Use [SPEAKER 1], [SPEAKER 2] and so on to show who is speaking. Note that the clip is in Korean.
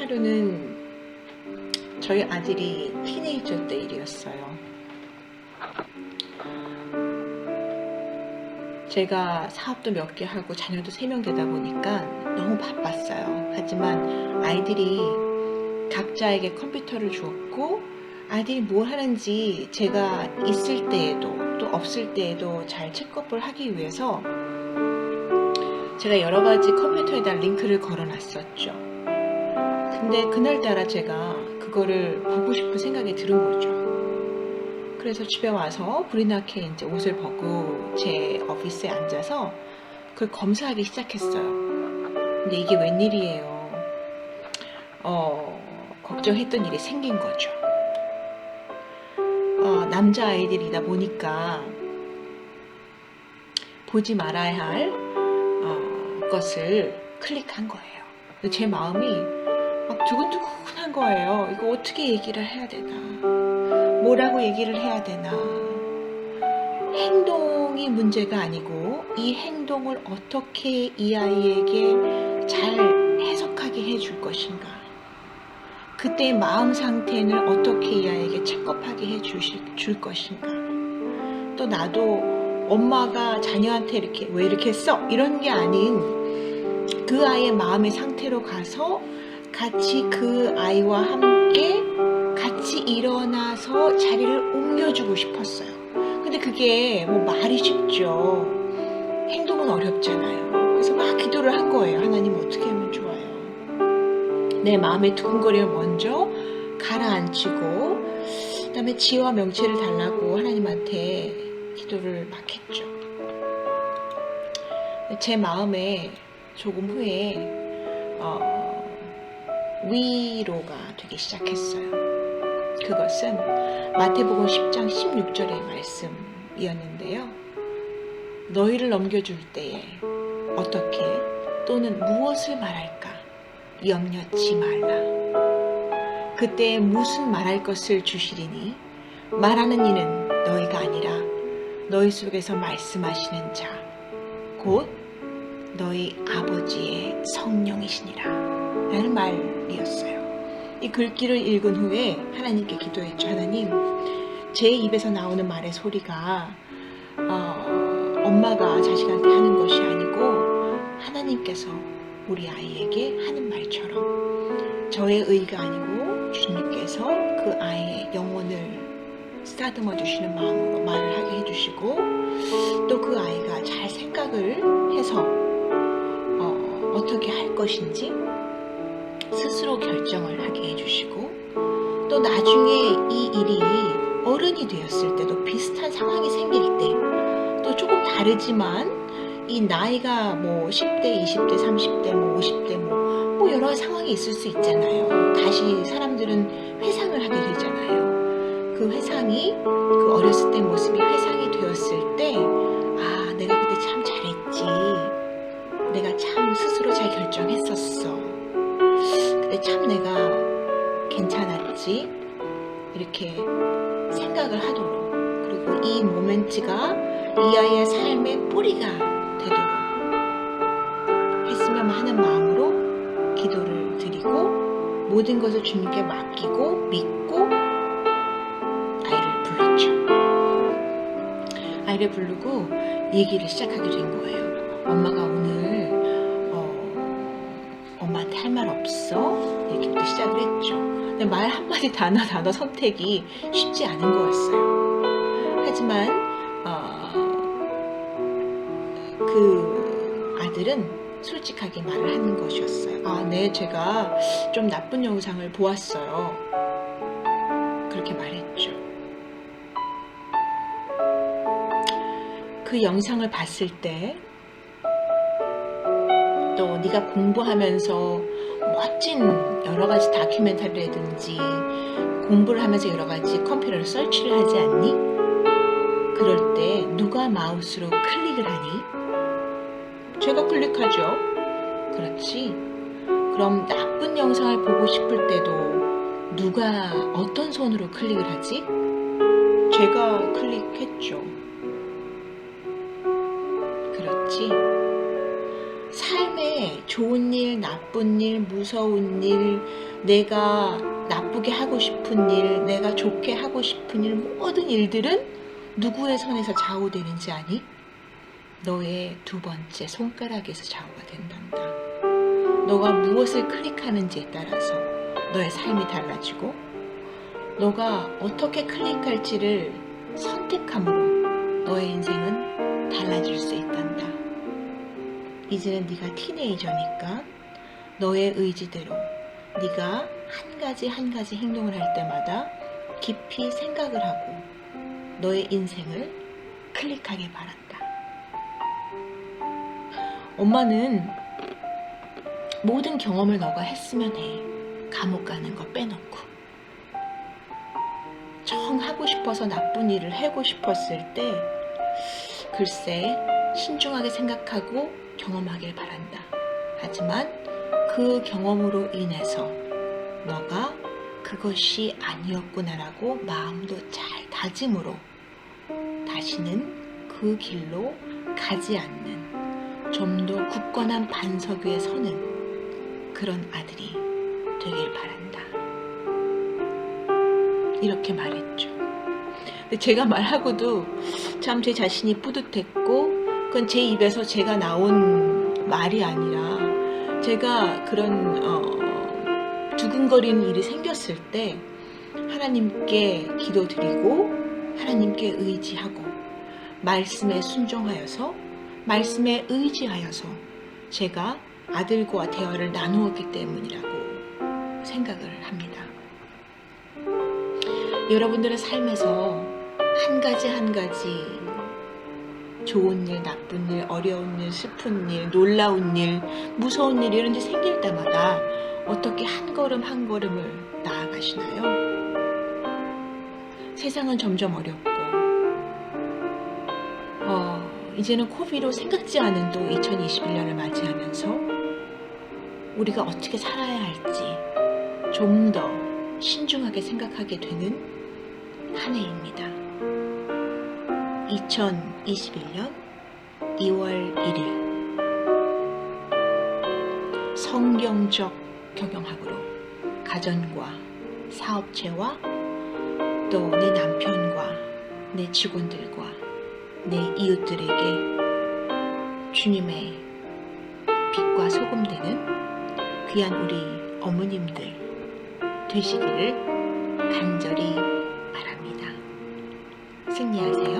[SPEAKER 1] 하루는 저희 아들이 티네이저 때 일이었어요. 제가 사업도 몇 개 하고 자녀도 세 명 되다 보니까 너무 바빴어요. 하지만 아이들이 각자에게 컴퓨터를 주었고 아이들이 뭘 하는지 제가 있을 때에도 또 없을 때에도 잘 체크업을 하기 위해서 제가 여러 가지 컴퓨터에다 링크를 걸어 놨었죠. 근데 그날따라 제가 그거를 보고 싶은 생각이 들은 거죠. 그래서 집에 와서 브리나케 이제 옷을 벗고 제 오피스에 앉아서 그걸 검사하기 시작했어요. 근데 이게 웬일이에요. 어, 걱정했던 일이 생긴 거죠. 어, 남자 아이들이다 보니까 보지 말아야 할 어, 것을 클릭한 거예요. 제 마음이 막 두근두근한 거예요. 이거 어떻게 얘기를 해야 되나? 뭐라고 얘기를 해야 되나? 행동이 문제가 아니고 이 행동을 어떻게 이 아이에게 잘 해석하게 해줄 것인가? 그때의 마음 상태는 어떻게 이 아이에게 체크업하게 해주실 줄 것인가? 또 나도 엄마가 자녀한테 이렇게 왜 이렇게 했어? 이런 게 아닌 그 아이의 마음의 상태로 가서 같이 그 아이와 함께 같이 일어나서 자리를 옮겨주고 싶었어요. 근데 그게 뭐 말이 쉽죠. 행동은 어렵잖아요. 그래서 막 기도를 한 거예요. 하나님 어떻게 하면 좋아요? 내 마음의 두근거림을 먼저 가라앉히고 그다음에 지와 명체를 달라고 하나님한테 기도를 막 했죠. 제 마음에 조금 후에 어, 위로가 되기 시작했어요. 그것은 마태복음 10장 16절의 말씀이었는데요. 너희를 넘겨줄 때에 어떻게 또는 무엇을 말할까 염려치 말라. 그때 무슨 말할 것을 주시리니 말하는 이는 너희가 아니라 너희 속에서 말씀하시는 자, 곧 너희 아버지의 성령이시니라. 라는 말이었어요. 이 글귀를 읽은 후에 하나님께 기도했죠. 하나님, 제 입에서 나오는 말의 소리가 어, 엄마가 자식한테 하는 것이 아니고 하나님께서 우리 아이에게 하는 말처럼 저의 의가 아니고 주님께서 그 아이의 영혼을 쓰다듬어 주시는 마음으로 말을 하게 해주시고 또 그 아이가 잘 생각을 해서 어, 어떻게 할 것인지 스스로 결정을 하게 해주시고 또 나중에 이 일이 어른이 되었을 때도 비슷한 상황이 생길 때 또 조금 다르지만 이 나이가 뭐 10대, 20대, 30대, 뭐 50대 뭐, 뭐 여러 상황이 있을 수 있잖아요. 다시 사람들은 회상을 하게 되잖아요. 그 회상이 그 어렸을 때 모습이 회상이 되었을 때 아, 내가 그때 참 잘했지. 내가 참 스스로 잘 결정했었어. 근데 참 내가 괜찮았지. 이렇게 생각을 하도록. 그리고 이 모멘트가 이 아이의 삶의 뿌리가 되도록 했으면 하는 마음으로 기도를 드리고 모든 것을 주님께 맡기고 믿고 아이를 불렀죠. 아이를 부르고 얘기를 시작하게 된 거예요. 엄마가 오늘 어, 엄마한테 할 말 없어? 이렇게부터 시작을 했죠. 근데 말 한마디 단어 단어 선택이 쉽지 않은 거였어요. 하지만 어, 그 아들은 솔직하게 말을 하는 것이었어요. 아, 네, 제가 좀 나쁜 영상을 보았어요. 그렇게 말했죠. 그 영상을 봤을 때, 또 네가 공부하면서 멋진 여러 가지 다큐멘터리라든지 공부를 하면서 여러 가지 컴퓨터를 설치를 하지 않니? 그럴 때 누가 마우스로 클릭을 하니? 제가 클릭하죠. 그렇지. 그럼 나쁜 영상을 보고 싶을 때도 누가 어떤 손으로 클릭을 하지? 제가 클릭했죠. 그렇지. 좋은 일, 나쁜 일, 무서운 일, 내가 나쁘게 하고 싶은 일, 내가 좋게 하고 싶은 일, 모든 일들은 누구의 손에서 좌우되는지 아니? 너의 두 번째 손가락에서 좌우가 된단다. 너가 무엇을 클릭하는지에 따라서 너의 삶이 달라지고, 너가 어떻게 클릭할지를 선택함으로 너의 인생은 달라질 수 있단다. 이제는 네가 티네이저니까 너의 의지대로 네가 한 가지 한 가지 행동을 할 때마다 깊이 생각을 하고 너의 인생을 클릭하길 바란다. 엄마는 모든 경험을 너가 했으면 해. 감옥 가는 거 빼놓고. 정 하고 싶어서 나쁜 일을 하고 싶었을 때 글쎄 신중하게 생각하고 경험하길 바란다. 하지만 그 경험으로 인해서 너가 그것이 아니었구나라고 마음도 잘 다짐으로 다시는 그 길로 가지 않는 좀 더 굳건한 반석 위에 서는 그런 아들이 되길 바란다. 이렇게 말했죠. 제가 말하고도 참 제 자신이 뿌듯했고, 그건 제 입에서 제가 나온 말이 아니라, 제가 그런, 어, 두근거리는 일이 생겼을 때, 하나님께 기도드리고, 하나님께 의지하고, 말씀에 순종하여서, 말씀에 의지하여서, 제가 아들과 대화를 나누었기 때문이라고 생각을 합니다. 여러분들의 삶에서 한 가지 한 가지 좋은 일, 나쁜 일, 어려운 일, 슬픈 일, 놀라운 일, 무서운 일 이런 게 생길 때마다 어떻게 한 걸음 한 걸음을 나아가시나요? 세상은 점점 어렵고 어, 이제는 코비로 생각지 않은 또 2021년을 맞이하면서 우리가 어떻게 살아야 할지 좀 더 신중하게 생각하게 되는 한 해입니다. 2021년 2월 1일 성경적 경영학으로 가정과 사업체와 또 내 남편과 내 직원들과 내 이웃들에게 주님의 빛과 소금 되는 귀한 우리 어머님들 되시기를 간절히 바랍니다. 승리하세요.